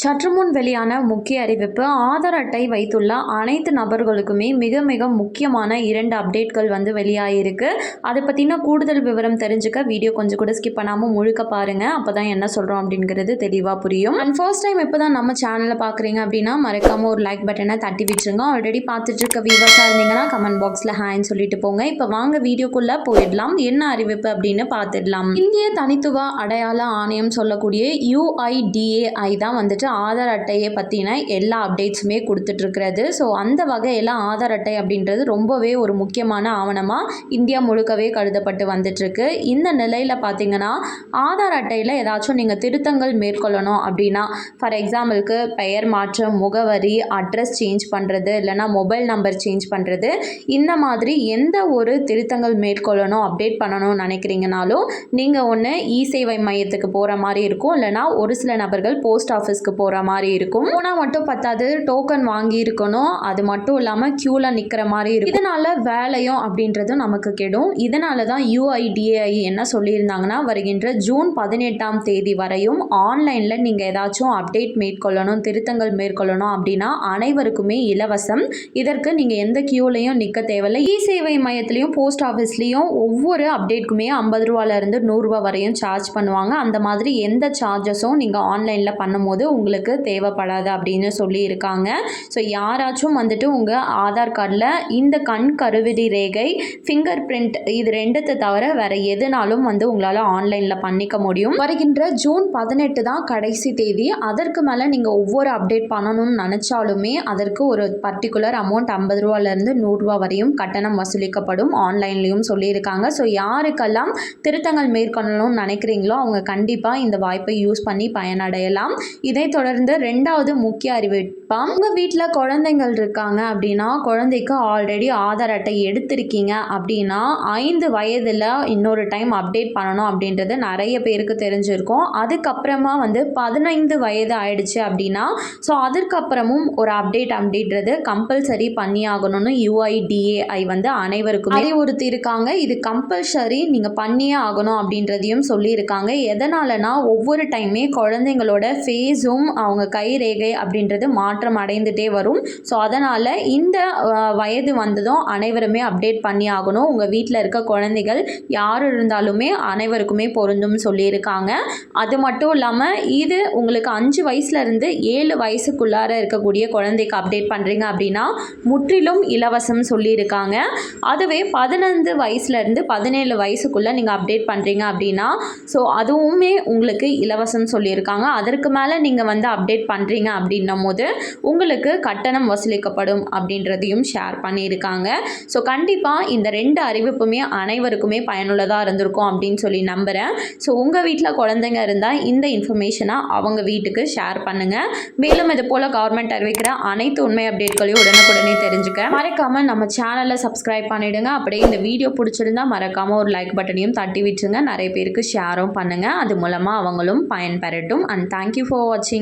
சற்று முன் வெளியான முக்கிய அறிவிப்பு ஆதார் அட்டை வைத்துள்ள அனைத்து நபர்களுக்குமே மிக மிக முக்கியமான இரண்டு அப்டேட்கள் வந்து வெளியாகிருக்கு அதை பற்றின கூடுதல் விவரம் தெரிஞ்சுக்க வீடியோ கொஞ்சம் கூட ஸ்கிப் பண்ணாமல் முழுக்க பாருங்கள் அப்போ தான் என்ன சொல்கிறோம் அப்படிங்கிறது தெளிவாக புரியும். அண்ட் ஃபர்ஸ்ட் டைம் இப்போ தான் நம்ம சேனலில் பார்க்குறீங்க அப்படின்னா மறக்காமல் ஒரு லைக் பட்டனை தட்டி விட்டுருங்க. ஆல்ரெடி பார்த்துட்டு இருக்க வியூவர்ஸாக இருந்தீங்கன்னா கமெண்ட் பாக்ஸில் ஹேன்னு சொல்லிட்டு போங்க. இப்போ வாங்க வீடியோக்குள்ளே போயிடலாம். என்ன அறிவிப்பு அப்படின்னு பார்த்துடலாம். இந்திய தனித்துவ அடையாள ஆணையம் சொல்லக்கூடிய யூஐடிஏஐ தான் வந்துட்டு ஆதார் அட்டையை பற்றின எல்லா அப்டேட்ஸுமே கொடுத்துட்ருக்கிறது ஸோ அந்த வகையில் ஆதார் அட்டை அப்படின்றது ரொம்பவே ஒரு முக்கியமான ஆவணமாக இந்தியா முழுக்கவே கருதப்பட்டு வந்துட்டுருக்கு. இந்த நிலையில் பார்த்தீங்கன்னா ஆதார் அட்டையில் ஏதாச்சும் நீங்கள் திருத்தங்கள் மேற்கொள்ளணும் அப்படின்னா ஃபார் எக்ஸாம்பிளுக்கு பெயர் மாற்றம் முகவரி அட்ரஸ் சேஞ்ச் பண்ணுறது இல்லைனா மொபைல் நம்பர் சேஞ்ச் பண்ணுறது இந்த மாதிரி எந்த ஒரு திருத்தங்கள் மேற்கொள்ளணும் அப்டேட் பண்ணணும்னு நினைக்கிறீங்கனாலும் நீங்கள் ஒன்று இ சேவை மையத்துக்கு போகிற மாதிரி இருக்கும். இல்லைனா ஒரு சில நபர்கள் போஸ்ட் ஆஃபீஸ்க்கு போகிற மாதிரி இருக்கும். போனால் மட்டும் பத்தாது டோக்கன் வாங்கி இருக்கணும் அது மட்டும் இல்லாமல் க்யூவில் நிற்கிற மாதிரி இருக்கும். இதனால் வேலையும் அப்படின்றதும் நமக்கு கெடும். இதனால தான் யூஐடிஏஐ என்ன சொல்லியிருந்தாங்கன்னா வருகின்ற ஜூன் பதினெட்டாம் தேதி வரையும் ஆன்லைனில் நீங்கள் ஏதாச்சும் அப்டேட் மேற்கொள்ளணும் திருத்தங்கள் மேற்கொள்ளணும் அப்படின்னா அனைவருக்குமே இலவசம். இதற்கு நீங்கள் எந்த க்யூலையும் நிற்க தேவையில்லை. இ சேவை மையத்துலேயும் போஸ்ட் ஆஃபீஸ்லேயும் ஒவ்வொரு அப்டேட்டுக்குமே ஐம்பது ரூபாலேருந்து நூறுரூவா வரையும் சார்ஜ் பண்ணுவாங்க. அந்த மாதிரி எந்த சார்ஜஸும் நீங்கள் ஆன்லைனில் பண்ணும்போது உங்களுக்கு தேவைப்படாது அப்படின்னு சொல்லியிருக்காங்க. ஸோ யாராச்சும் வந்துட்டு உங்கள் ஆதார் கார்டில் இந்த கண் கருவிழி ரேகை ஃபிங்கர் பிரிண்ட் இது ரெண்டுத்தை தவிர வேறு எதுனாலும் வந்து உங்களால் ஆன்லைனில் பண்ணிக்க முடியும். வருகின்ற ஜூன் பதினெட்டு தான் கடைசி தேதி. அதற்கு மேலே நீங்கள் ஒவ்வொரு அப்டேட் பண்ணணும்னு நினச்சாலுமே அதற்கு ஒரு பர்டிகுலர் அமௌண்ட் ஐம்பது ரூபாலேருந்து நூறுரூவா வரையும் கட்டணம் வசூலிக்கப்படும். ஆன்லைன்லேயும் சொல்லியிருக்காங்க. ஸோ யாருக்கெல்லாம் திருத்தங்கள் மேற்கொள்ளணும்னு நினைக்கிறீங்களோ அவங்க கண்டிப்பாக இந்த வாய்ப்பை யூஸ் பண்ணி பயனடையலாம். இதை தொடர்ந்து ரெண்டாவது முக்கிய அறிவிப்பா உங்கள் வீட்டில் குழந்தைங்கள் இருக்காங்க அப்படின்னா குழந்தைக்கு ஆல்ரெடி ஆதார் அட்டை எடுத்திருக்கீங்க அப்படின்னா ஐந்து வயதில் இன்னொரு டைம் அப்டேட் பண்ணணும் அப்படின்றது நிறைய பேருக்கு தெரிஞ்சிருக்கும். அதுக்கப்புறமா வந்து பதினைந்து வயது ஆயிடுச்சு அப்படின்னா ஸோ அதற்கப்புறமும் ஒரு அப்டேட் அப்படின்றது கம்பல்சரி பண்ணி ஆகணும்னு யூஐடிஏஐ வந்து அனைவருக்கும் அறிவுறுத்தி இருக்காங்க இது கம்பல்சரி நீங்கள் பண்ணியே ஆகணும் அப்படின்றதையும் சொல்லியிருக்காங்க. எதனாலனா ஒவ்வொரு டைமே குழந்தைங்களோட ஃபேஸும் அவங்க கை ரேகை அப்படின்றது மாற்றம் அடைந்துட்டே வரும். ஸோ அதனால் இந்த வயது வந்ததும் அனைவருமே அப்டேட் பண்ணி ஆகணும். உங்கள் வீட்டில் இருக்க குழந்தைகள் யார் இருந்தாலுமே அனைவருக்குமே பொருந்தும் சொல்லியிருக்காங்க. அது மட்டும் இல்லாமல் இது உங்களுக்கு அஞ்சு வயசுலேருந்து ஏழு வயசுக்குள்ளார இருக்கக்கூடிய குழந்தைக்கு அப்டேட் பண்ணுறீங்க அப்படின்னா முற்றிலும் இலவசம் சொல்லியிருக்காங்க. அதுவே பதினைந்து வயசுலேருந்து பதினேழு வயசுக்குள்ளே நீங்கள் அப்டேட் பண்ணுறீங்க அப்படின்னா ஸோ அதுவுமே உங்களுக்கு இலவசம் சொல்லியிருக்காங்க. அதற்கு மேலே நீங்கள் வந்து அப்டேட் பண்ணுறீங்க அப்படின்னும் போது உங்களுக்கு கட்டணம் வசூலிக்கப்படும் அப்படின்றதையும் ஷேர் பண்ணியிருக்காங்க. ஸோ கண்டிப்பாக இந்த ரெண்டு அறிவிப்புமே அனைவருக்குமே பயனுள்ளதாக இருந்திருக்கும் அப்படின்னு சொல்லி நம்புகிறேன் ஸோ உங்கள் வீட்டில் குழந்தைங்க இருந்தால் இந்த இன்ஃபர்மேஷனை அவங்க வீட்டுக்கு ஷேர் பண்ணுங்கள் மேலும் இது போல் கவர்மெண்ட் அறிவிக்கிற அனைத்து உண்மை அப்டேட்களையும் உடனுக்குடனே தெரிஞ்சுக்க. மறக்காமல் நம்ம சேனலை சப்ஸ்கிரைப் பண்ணிவிடுங்க அப்படியே இந்த வீடியோ பிடிச்சிருந்தா மறக்காமல் ஒரு லைக் பட்டனையும் தட்டி விட்டுருங்க. நிறைய பேருக்கு ஷேரும் பண்ணுங்கள் அது மூலமாக அவங்களும் பயன்பெறட்டும். அண்ட் தேங்க்யூ ஃபார் வாட்சிங்